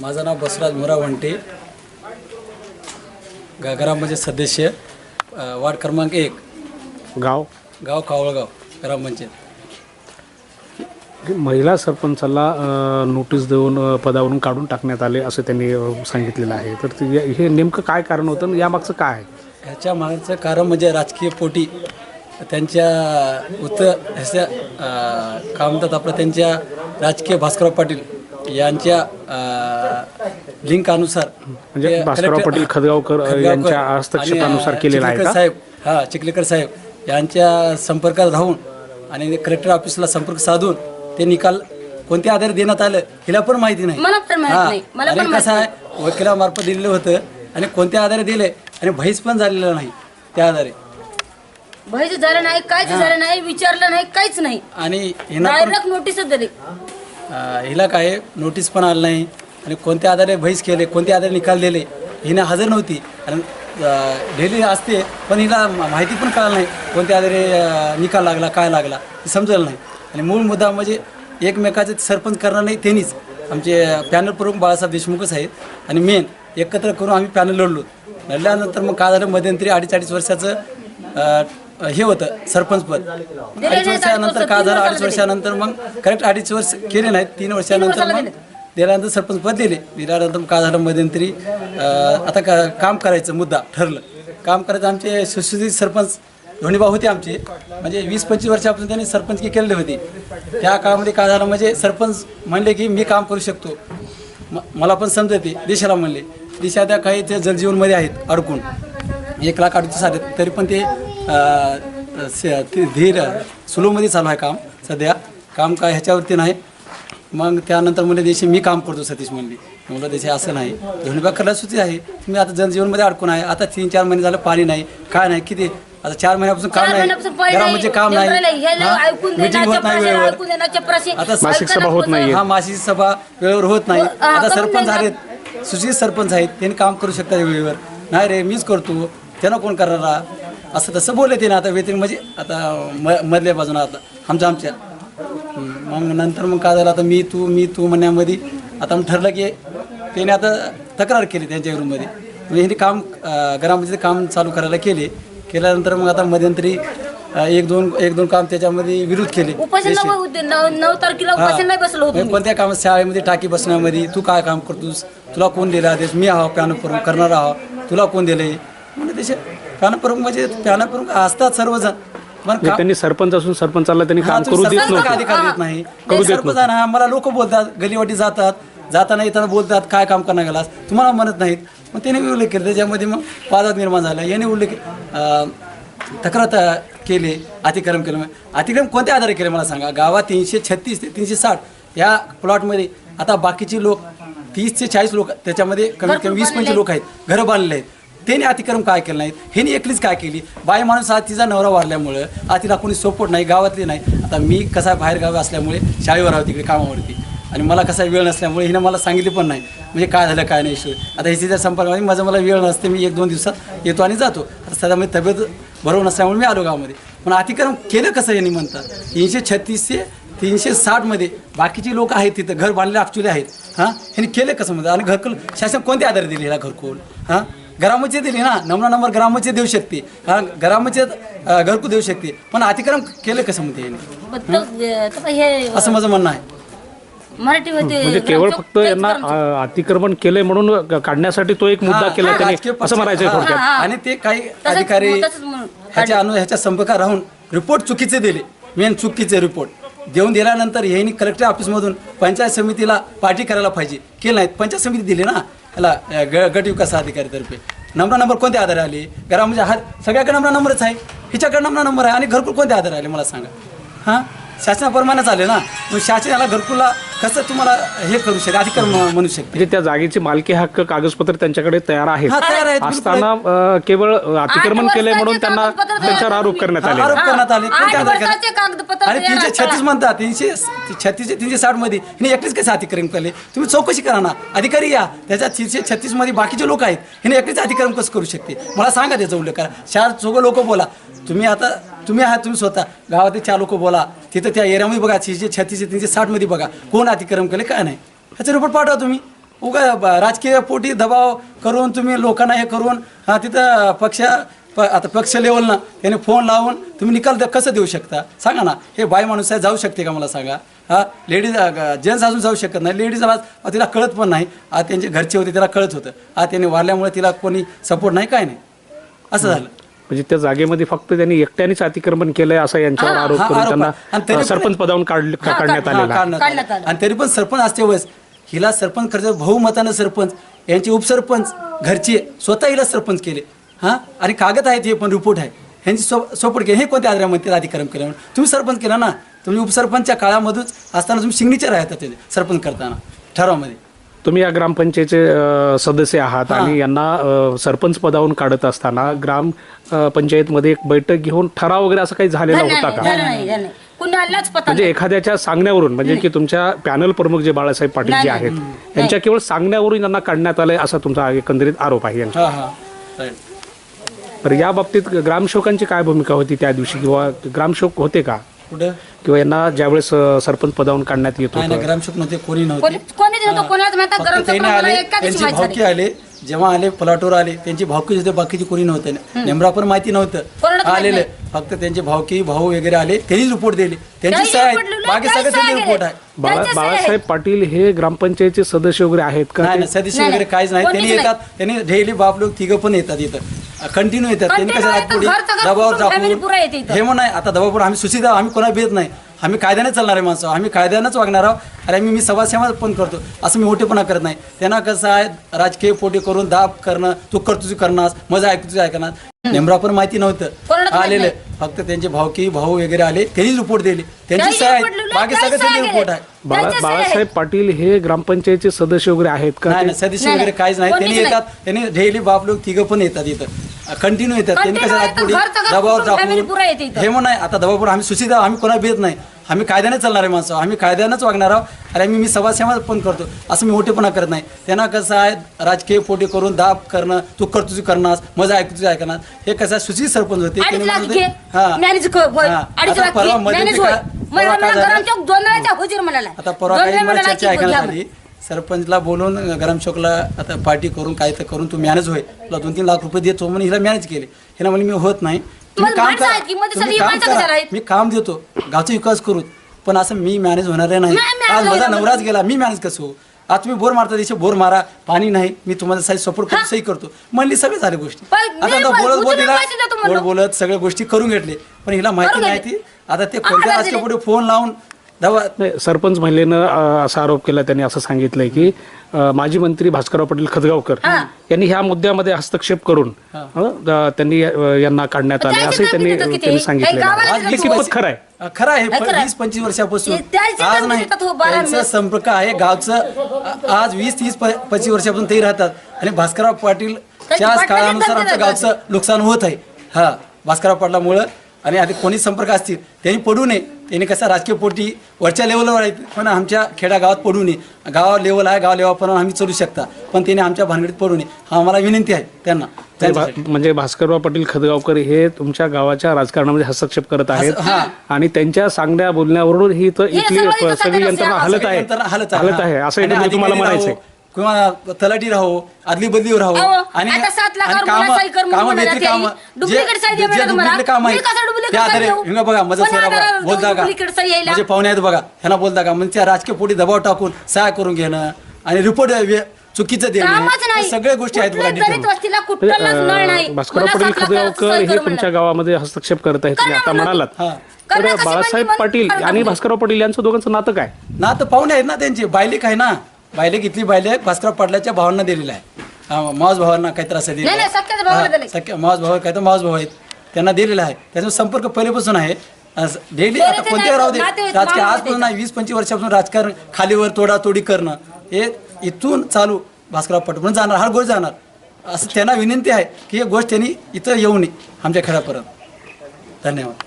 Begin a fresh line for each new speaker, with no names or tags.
माझं नाव बसवराज मोरा वंटे ग ग्रामपंचायत सदस्य अ, वार्ड क्रमांक एक.
गाव?
गाव कावळगाव ग्रामपंचायत.
महिला सरपंचाला अ, नोटीस देऊन अ, पदावरून काढून टाकण्यात आले असं त्यांनी अ, सांगितलेलं आहे. तर ते- हे नेमकं काय कारण होतं आणि यामागचं काय आहे?
ह्याच्या मागचं कारण म्हणजे राजकीय पोटी. त्यांच्या उत्तर ह्याच्या अ, काय म्हणतात आपलं त्यांच्या राजकीय भास्करराव पाटील यांच्या अ, लिंकानुसार.
म्हणजे भास्करराव पाटील खदगावकर, यांच्या हस्तक्षेपानुसार केलेलं आहे का?
साहेब हा चिखलीकर साहेब यांच्या संपर्कात राहून आणि कलेक्टर ऑफिसला संपर्क साधून ते निकाल कोणत्या आधारे देण्यात आलं हिला पण माहिती नाही.
मला पण माहीत
हा.
नाही. मला
आणि
पण माहीत
कसं आहे वकिलामार्फत दिलेलं होतं आणि कोणत्या आधारे दिले आणि भैस पण झालेलं नाही त्या आधारे.
भयच झालं नाही काहीच झालं नाही विचारलं नाही काहीच नाही.
आणि हिना पण
डायरेक्ट नोटीस दिली.
अं, हिला काय नोटीस पण आलं नाही. आणि कोणत्या आधारे भैस केले कोणत्या आधारे निकाल दिले हिनं हजर नव्हती. आणि डेली असते पण हिला माहिती पण कळलं नाही कोणत्या आधारे निकाल लागला काय लागला हे समजलं नाही. आणि मूळ मुद्दा म्हणजे एकमेकाचे सरपंच करणार नाही त्यांनीच आमचे पॅनल प्रमुख बाळासाहेब देशमुखच आहेत. आणि मेन एकत्र करून आम्ही पॅनल लढलो. लढल्यानंतर मग काय झालं मध्यंतरी अडीच अडीच वर्षाचं हे होतं सरपंच पद. अडीच वर्षानंतर काय झालं अडीच वर्षानंतर मग करेक्ट अडीच वर्ष केले नाहीत तीन वर्षानंतर मग दिल्यानंतर सरपंच पद दिले. दिल्यानंतर का काय झालं मध्यंतरी? आता का काम करायचं मुद्दा ठरलं. काम करायचं आमचे सुशिक्षित सरपंच धोनीभाऊ होते आमचे. म्हणजे वीस पंचवीस वर्षापासून त्यांनी सरपंचकी केलेली होती. त्या काळामध्ये काय झालं म्हणजे सरपंच म्हणले की मी काम करू शकतो. म- मला पण समजते देशाला म्हणले. दिशा त्या काही ते जलजीवनमध्ये आहेत अडकून. एक लाख अडतीस आहेत. तरी पण ते स- ते धीर सुलोमध्ये चालू आहे काम. सध्या काम काय ह्याच्यावरती नाही. मग त्यानंतर म्हणले देशी मी काम करतो सतीश म्हणले. म्हणलं देशी असं नाही. दोन्ही बाग करायला सुची आहे. तुम्ही आता जनजीवनमध्ये अडकून आहे. आता तीन चार महिने झालं पाणी नाही. काय नाही? किती? आता चार महिन्यापासून काम नाही.
नाही,
घरामध्ये काम
नाही,
नाही. हा? मीटिंग होत नाही वेळेवर. आता
मासिक सभा होत नाहीये.
हा मासिक सभा वेळेवर होत नाही.
हा,
आता सरपंच. आहेत. सुशील सरपंच आहेत. त्यांनी काम करू शकतात वेळेवर. नाही रे मीच करतो. त्यानं कोण करणार? असं तसं बोलले ते ना. आता व्यतिरिक्त म्हणजे आता म मधल्या बाजूला आता. आमच्या आमच्या मग नंतर मग काय झालं आता मी तू मी तू म्हणण्यामध्ये आता मग ठरलं की त्याने आता तक्रार केली त्यांच्या विरोधामध्ये म्हणजे ह्यांनी काम घरामध्ये काम चालू करायला केले केल्यानंतर मग आता मध्यंतरी एक दोन एक दोन काम त्याच्यामध्ये विरोध केले.
उपोषण नऊ होते नऊ नऊ तारखेला उपोषण नाही बसलो होतो
म्हणजे कोणत्या कामात शाळेमध्ये टाकी बसण्यामध्ये तू काय काम करतोस तुला कोण दिला आदेश मी आहो पॅनप्रमुख करणार आहो तुला कोण दिले म्हणजे त्याचे पॅनप्रमुख म्हणजे पॅनप्रमुख असतात सर्वजण. पण
म्हणजे त्यांनी सरपंच असून सरपंचाला त्यांनी काम करू देत
सरपंच
नव्हते.
अधिकार देत नाही.
करू देत
सरपंच आहे ना मला लोक बोलतात गलीवाटी जातात. जाताना येताना बोलतात काय काम करणार गेलास? तुम्हाला म्हणत नाहीत. मग त्याने उल्लेख केला त्याच्यामध्ये मग वादात निर्माण झाला. याने उल्लेख अं, तक्रार त- केली अतिक्रम केलं. अतिक्रम कोणत्या आधारे केले मला सांगा? गावात तीनशे छत्तीस ते तीनशे साठ या प्लॉटमध्ये आता बाकीचे लोक तीस ते चाळीस लोक त्याच्यामध्ये कमीत कमी वीस पंचवीस लोक आहेत. घरं बांधलेले आहेत. त्यांनी अतिक्रम काय केलं नाहीत? ह्यानी एकलीच काय केली? बाई माणूस हा तिचा नवरा वारल्यामुळं आज तिला कोणी सपोर्ट नाही गावातली नाही. आता मी कसा बाहेर गावी असल्यामुळे शाळेवर आहो तिकडे कामावरती. आणि मला कसा वेळ नसल्यामुळे हिनं मला सांगितले पण नाही. म्हणजे काय झालं काय नाही इश्यू आता ह्याची त्या संपर्कामध्ये माझं मला वेळ नसते मी एक दोन दिवसात येतो आणि जातो. आता सध्या मी तब्येत बरोबर नसल्यामुळे मी आलो गावामध्ये. पण अतिक्रम केलं कसं यांनी म्हणतात? तीनशे छत्तीसशे तीनशे साठमध्ये बाकीचे लोक आहेत तिथं घर बांधले ॲक्च्युली आहेत. हां? ह्यांनी केलं कसं म्हणतात? आणि घरकुल शासन कोणत्या आधार दिले ह्याला घरकुल? हां? ग्रामपंचायत दिली ना नंबर नंबर ग्रामपंचायत देऊ शकते. हा ग्रामपंचायत अं, घरकुल देऊ शकते. पण अतिक्रम केलं कसं म्हणते यांनी?
हे?
असं माझं म्हणणं आहे.
मराठी
म्हणजे केवळ फक्त यांना अ, अतिक्रमण केलंय म्हणून क- काढण्यासाठी तो एक मुद्दा केला त्यांनी.
राजकीय
असं म्हणायचं
हा,
थोडक्यात.
हा.
आणि ते काही अधिकारी
तसंच म्हणून
ह्याच्या अनु ह्याच्या संपर्कात राहून रिपोर्ट चुकीचे दिले. मेन चुकीचे रिपोर्ट देऊन दिल्यानंतर यांनी कलेक्टर ऑफिसमधून पंचायत समितीला पार्टी करायला पाहिजे. केलं नाहीत. पंचायत समिती दिली ना. याला ग गट विकास अधिकारीतर्फे नंबर नंबर कोणत्या आधारे आले घरामध्ये हा सगळ्याकडे नंबर नंबरच आहे हिच्याकडे नंबर नंबर आहे आणि घरकुल कोणत्या आधारे आले मला सांगा हां शासनाप्रमाणेच आले ना. मग शासन याला घरकुलला कसं तुम्हाला हे करू शकते अधिकार म- म्हणू शकते?
म्हणजे त्या जागेची मालकी हक्क कागदपत्र त्यांच्याकडे तयार आहेत.
हा, तयार आहेत,
असताना अ, केवळ अतिक्रमण केलंय म्हणून त्यांना त्यांच्यावर आरोप करण्यात आले.
आरोप करण्यात आले.
आठ वर्षाचे कागदपत्र तयार
तीनशे. छत्तीस म्हणतात. तीनशे छत्तीसशे तीनशे साठमध्ये. हिने एकटीच कसे अतिक्रम केले? तुम्ही चौकशी करा ना. अधिकारी या. त्याच्या तीनशे छत्तीसमध्ये बाकीचे लोक आहेत. हिने एकटीच अतिक्रम कसं करू शकते? मला सांगा त्याचा उल्लेख करा चार चौघ लोक बोला. तुम्ही आता तुम्ही आहात तुम्ही स्वतः. गावातील चार लोक बोला. तिथं त्या एरियामध्ये बघा तीनशे छत्तीसशे तीनशे साठमध्ये बघा. कोण अतिक्रम केले काय नाही. ह्याचा रिपोर्ट पाठवा तुम्ही. उगा राजकीय पोटी दबाव करून तुम्ही लोकांना हे करून हा तिथं पक्ष प आता पक्ष लेवलनं त्याने फोन लावून तुम्ही निकाल द- कसं देऊ शकता? सांगा ना हे बाय माणूस आहे जाऊ शकते का मला सांगा? हा लेडीज जेंट्स अजून जाऊ शकत नाही. लेडीज तिला कळत पण नाही. आज त्यांचे घरचे होते तिला कळत होतं. आज त्यांनी वारल्यामुळे तिला कोणी सपोर्ट नाही काय नाही. असं झालं.
म्हणजे त्या जागेमध्ये फक्त त्यांनी एकट्यानेच अतिक्रमण केलंय असा यांच्यावर आरोप
हा,
करून
आरोप
त्यांना
आहे. आणि तरी
अ,
पण-
सरपंच पदावरून काढ काढण्यात आलेला आहे.
काढण्यात
काढण्यात
आलं.
आलं.
आणि तरी पण सरपंच असते वेळेस हिला सरपंच करायचं बहुमतानं सरपंच यांचे उपसरपंच घरचे स्वतः हिला सरपंच केले हां आणि कागद आहेत हे पण रिपोर्ट आहे ह्यांची सो सोपट केली हे कोणत्या आधारा म्हणते अधिक्रम केलं म्हणून तुम्ही सरपंच केला ना तुम्ही उपसरपंचच्या काळामधूनच असताना तुम्ही सिग्नेचर आहे त्याचे सरपंच करताना ठरावामध्ये
तुम्ही या ग्रामपंचायतचे सदस्य आहात आणि यांना सरपंच पदावरून काढत असताना ग्राम पंचायतमध्ये एक बैठक घेऊन ठराव वगैरे असं काही झालेला
झालं
होता का.
कुणालाच पता
म्हणजे. एखाद्याच्या सांगण्यावरून म्हणजे की तुमच्या पॅनल प्रमुख जे बाळासाहेब पाटील जे. आहेत यांच्या केवळ सांगण्यावरून यांना काढण्यात आलंय असा तुमचा एकंदरीत आरोप आहे
हां हां.
तर या बाबतीत ग्रामसेवकांची काय भूमिका होती त्या दिवशी? किंवा ग्रामसेवक होते का?
कुठं?
किंवा यांना ज्यावेळेस अ, सरपंच पदावरून काढण्यात येत
नाही ना
होतं.
ग्रामसेवक नव्हते कोणी नव्हते.
कोणी कोणी नव्हतं कोणालाच माहिती
फक्त
गरम
त्याने आले
एका दिवशी
त्यांची
माहिती
भावकी
झाली.
आले. जेव्हा आले प्लॉटवर आले त्यांची भावकी होते बाकीची कोणी नव्हतं. नेमरा पण माहिती नव्हतं. आलेले. फक्त त्यांचे भावकी भाऊ वगैरे आले. त्यांनीच रिपोर्ट दिले. त्यांची सह्य बाकी
त्यांची
सगळे त्यांचे
सह्य
रिपोर्ट
आहे.
बाळा बाळासाहेब पाटील हे ग्रामपंचायतचे सदस्य वगैरे आहेत का?
नाही सदस्य
नाही,
वगैरे. काहीच नाही. त्यांनी. येतात. त्यांनी डेली बाप लोक तिघं पण येतात इथं. कंटिन्यू येतात. त्यांनी
Continue
कसं
येतात.
रातपुडी
घरचं घर
दबावर
कुटुंब family पुरं येते
टाकून
इथं.
हे म्हणून नाही. आता दबाव आम्ही सुशित आहोत, आम्ही कोणा भेट नाही. आम्ही कायद्याने चालणारे माणसं. आहोत. आम्ही कायद्यानंच वागणार आहोत. आणि आम्ही मी समाजसेवा पण करतो. असं मी मोठेपणा करत नाही. त्यांना कसं आहे राजकीय पोटी करून दाब करणं तू कर तुझी करणार मजा ऐक तुझी ऐकणार. नेमरा पण माहिती नव्हतं. आलेले. फक्त त्यांचे भावकी भाऊ वगैरे आले. त्यांनीच रिपोर्ट दिले. त्यांची
त्यांनी
सह्य
report
आहे
लिहिलं,
बाकी सगळे त्यांचे रिपोर्ट. आहे.
बाळा बाळासाहेब पाटील हे ग्रामपंचायतचे सदस्य वगैरे आहेत का
नाही सदस्य वगैरे. काहीच नाही. त्यांनी. येतात त्यांनी डेली बाप लोक तिघं पण येतात इथं. कंटिन्यू येतात. त्यांनी कसं
Continue
रातपुडी
येतात. घरचं घर
दबावर
कुटुंब family पुरं येते
टाकून
इथं.
हे म्हणून नाही. आता दबावर आम्ही सुशित आहोत, आम्ही कोणा भेट नाही. आम्ही कायद्याने चालणारे माणसं. आहोत. आम्ही कायद्यानंच वागणार आहोत. आणि आम्ही मी समाजसेवा पण करतो. असं मी मोठेपणा करत नाही. त्यांना कसं आहे राजकीय पोटी करून दाब करणं तू कर तुझी करणार मजा ऐक तुझी ऐकणार. हे कसं आहे, सुशील सरपंच होते.
अडीच
त्यांनी
लाख
म्हणत
घे
होते, हा.
मॅनेज कर. होय.
हा.
अडीच
आता
लाख
परवा
घे
मध्ये
मॅनेज
ते
होय.
काय-
मला
परवा काय झालं?
गरम चौक दोन वेळाच्या हुजीर म्हणाला.
आता परवा
दोन
काही
वेळा
मला
म्हणाला
चर्चा आली. सरपंचला बोलून ग्रामसेवकला आता पार्टी करून काय तर करून तू मॅनेज होय. तुला दोन तीन लाख रुपये देतो म्हणून हिला मॅनेज केले. हिला म्हणे मी होत नाही. तुम्ही काम
माणसं आहेत की?
करा तुम्ही काम
माणसं
करा.
आहेत?
मी काम देतो. गावचा विकास करू. पण असं मी मॅनेज होणार नाही.
नाही, manage
आज माझा
होणार.
नवराच गेला. मी मॅनेज कसं होऊ? आज तुम्ही बोर मारता दिवशी बोर मारा. पाणी नाही. मी तुम्हाला साई सपोर्ट करतो सही करतो. म्हणली सगळे झाले गोष्टी.
पण
आता बोलत बोलत
उचलून
हिला
पैसे देतो
बोल
म्हणलं.
बोलत सगळ्या गोष्टी करून घेतले. पण हिला माहिती
करून
नाही
घेतले.
ती. आता ते कोणत्या राजकीय. पुढे फोन लावून दवा
सरपंच महिलेनं असा आरोप केला त्यांनी असं सांगितलंय की माजी मंत्री भास्करराव पाटील खदगावकर. यांनी ह्या मुद्द्यामध्ये हस्तक्षेप करून त्यांनी यांना काढण्यात आले असंही त्यांनी? त्यांनी
काही
सांगितलेलं
गावाला
आहे.
तिथं
हे
तू
कितपत
पैसे-
खरं आहे
खरं आहे. वीस पंचवीस वर्षापासून आज नाही
हो,
त्यांचा. संपर्क आहे गावचं आज वीस तीस पंचवीस वर्षापासून ते राहतात आणि भास्करराव पाटील
त्याची
काळानुसार आमच्या. गावचं नुकसान होत आहे हा भास्करराव पाटलामुळं आणि आधी कोणी संपर्क असतील त्यांनी पडू नये त्यांनी कसं राजकीय पोटी वरच्या लेवलवर आहेत पण आमच्या खेड्या गावात पडू नये. गाव लेवल आहे गाव लेवलपर्यंत आम्ही चलू शकता. पण त्यांनी आमच्या भानगडीत पडू नये. हा आम्हाला विनंती आहे त्यांना.
भा-. म्हणजे भास्करराव पाटील खदगावकर हे तुमच्या गावाच्या राजकारणामध्ये हस्तक्षेप करत आहेत.
हा.
आणि त्यांच्या सांगण्या बोलण्यावरून ही तर इथली
सगळं
यंत्रणा हलत आहे.
यंत्रणा हलत
हलत आहे. असं
आणि
तुम्हाला
अधिकारी
म्हणायचंय.
राहो, किंवा तलाठी राहो आदली बदली राहो
अहो, आता सात लाखावर मला सही कर म्हणून म्हणाला
व्यतिरिक्त
ते.
कामं
Duplicate सही
जे-
द्या
जे
मला तुम्हाला.
duplicate काम आहे
मी कसं duplicate
त्या
सही
आधारे
देऊ?
हिंगा बघा मदत
कोणी
सोडा बघा
आधारावर
बोलता का
duplicate सही यायला?
म्हणजे पाहुणे आहेत बघा ह्यांना बोलता का म्हणजे त्या राजकीय पोटी दबाव टाकून सहाय करून घेणं आणि रिपोर्ट चुकीचं देणं
कामच
या
नाही
सगळ्या गोष्टी आहेत बघा
कुठल्याच दलित
detail.
वस्तीला कुठलाच नळ नाही
भास्करराव
मला
पाटील
सात सही
हे
कर
तुमच्या. गावामध्ये हस्तक्षेप करत आहेत तुम्ही आता
म्हणलं.
म्हणालात
हा.
तर बाळासाहेब पाटील आणि
करा.
भास्करराव पाटील यांचं दोघांचं नातं काय
ना तर पाहुणे आहेत ना त्यांचे बायलेक आहे ना बायलेक इथली बायलेक भास्कर पाटलाच्या भावांना दिलेला आहे. हा, मावस भावांना काहीतरी असं दिलेलं
नाही. सख्याच्या भावाला
हा,
दिलंय.
सख्या मावस भाऊ काय तर मावस भाऊ आहेत. त्यांना दिलेला आहे. त्याचा संपर्क पहिलेपासून आहे. डेली आता कोणत्या राहू दे.
नातेवाईक,
राजकीय आजपासून नाही वीस पंचवीस वर्षापासून राजकारण खालीवर तोडातोडी करणं हे इथून चालू भास्करराव पाटील. म्हणून जाणार हा गोष्ट जाणार. असं त्यांना विनंती आहे की ही गोष्ट त्यांनी इथं येऊ नये आमच्या खेळापर्यंत. धन्यवाद.